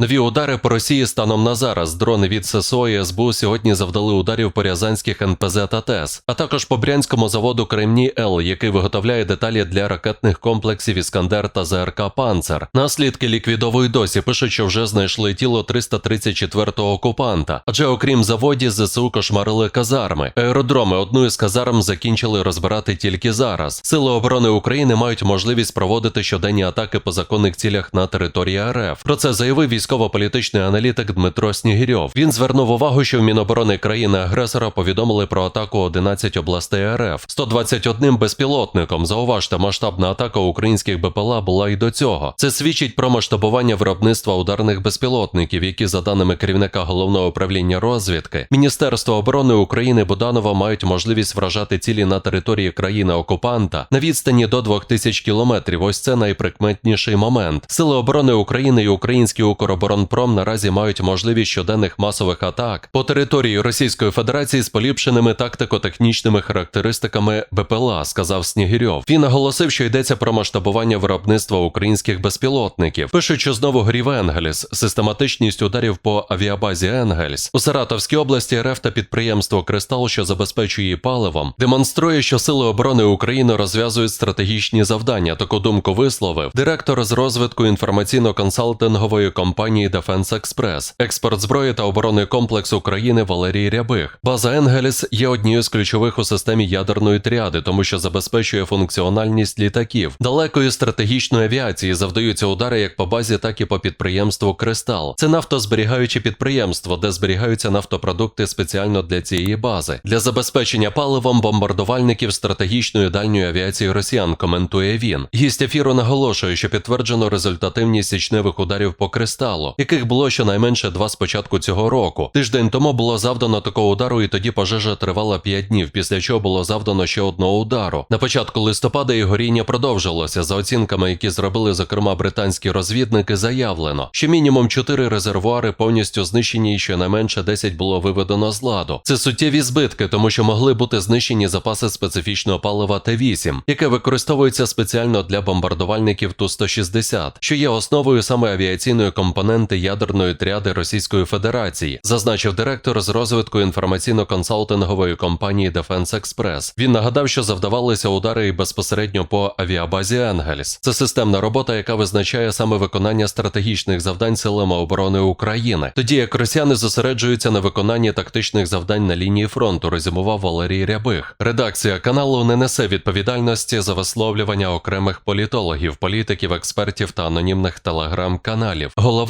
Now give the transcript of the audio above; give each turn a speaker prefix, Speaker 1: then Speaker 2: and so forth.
Speaker 1: Нові удари по Росії станом на зараз. Дрони від ССО і СБУ сьогодні завдали ударів по рязанських НПЗ та ТЕС, а також по брянському заводу Кремній Л, який виготовляє деталі для ракетних комплексів Іскандер та ЗРК Панцер. Наслідки ліквідовують досі. Пишуть, що вже знайшли тіло 334-го окупанта. Адже окрім заводів, ЗСУ кошмарили казарми. Аеродроми одну із казарм закінчили розбирати тільки зараз. Сили оборони України мають можливість проводити щоденні атаки по законних цілях на території РФ. Про це заявив військово-політичний аналітик Дмитро Снігирьов. Він звернув увагу, що в Міноборони країни-агресора повідомили про атаку 11 областей РФ 121 безпілотником. Зауважте, масштабна атака українських БПЛА була і до цього. Це свідчить про масштабування виробництва ударних безпілотників, які, за даними керівника головного управління розвідки, Міністерства оборони України Буданова мають можливість вражати цілі на території країни-окупанта на відстані до 2000 кілометрів. Ось це найприкметніший момент. Сили оборони України і українські український Укроборонпром наразі мають можливість щоденних масових атак по території Російської Федерації з поліпшеними тактико-технічними характеристиками БПЛА, сказав Снігирьов. Він наголосив, що йдеться про масштабування виробництва українських безпілотників. Пишуть, що знову грів Енгельс, систематичність ударів по авіабазі Енгельс у Саратовській області РФ та підприємство Кристал, що забезпечує її паливом, демонструє, що сили оборони України розв'язують стратегічні завдання. Таку думку висловив директор з розвитку інформаційно-консалтингової компанії Defense Express, експорт зброї та оборонний комплекс України Валерій Рябих. База Енгельс є однією з ключових у системі ядерної тріади, тому що забезпечує функціональність літаків. Далекої стратегічної авіації завдаються удари як по базі, так і по підприємству Кристал. Це нафтозберігаюче підприємство, де зберігаються нафтопродукти спеціально для цієї бази. Для забезпечення паливом бомбардувальників стратегічної дальньої авіації росіян, коментує він. Гість ефіру наголошує, що підтверджено результативність січневих ударів по кристалу, яких було щонайменше два з початку цього року. Тиждень тому було завдано такого удару, і тоді пожежа тривала 5 днів, після чого було завдано ще одного удару. На початку листопада і горіння продовжилося. За оцінками, які зробили зокрема британські розвідники, заявлено, що мінімум 4 резервуари повністю знищені, і щонайменше 10 було виведено з ладу. Це суттєві збитки, тому що могли бути знищені запаси специфічного палива Т-8, яке використовується спеціально для бомбардувальників Ту-160, що є основою саме авіаційної компоненти ядерної тріади Російської Федерації, зазначив директор з розвитку інформаційно-консалтингової компанії Defense Express. Він нагадав, що завдавалися удари і безпосередньо по авіабазі Енгельс. Це системна робота, яка визначає саме виконання стратегічних завдань силами оборони України, тоді як росіяни зосереджуються на виконанні тактичних завдань на лінії фронту, резюмував Валерій Рябих. Редакція каналу не несе відповідальності за висловлювання окремих політологів, політиків, експертів та анонімних телеграм-каналів.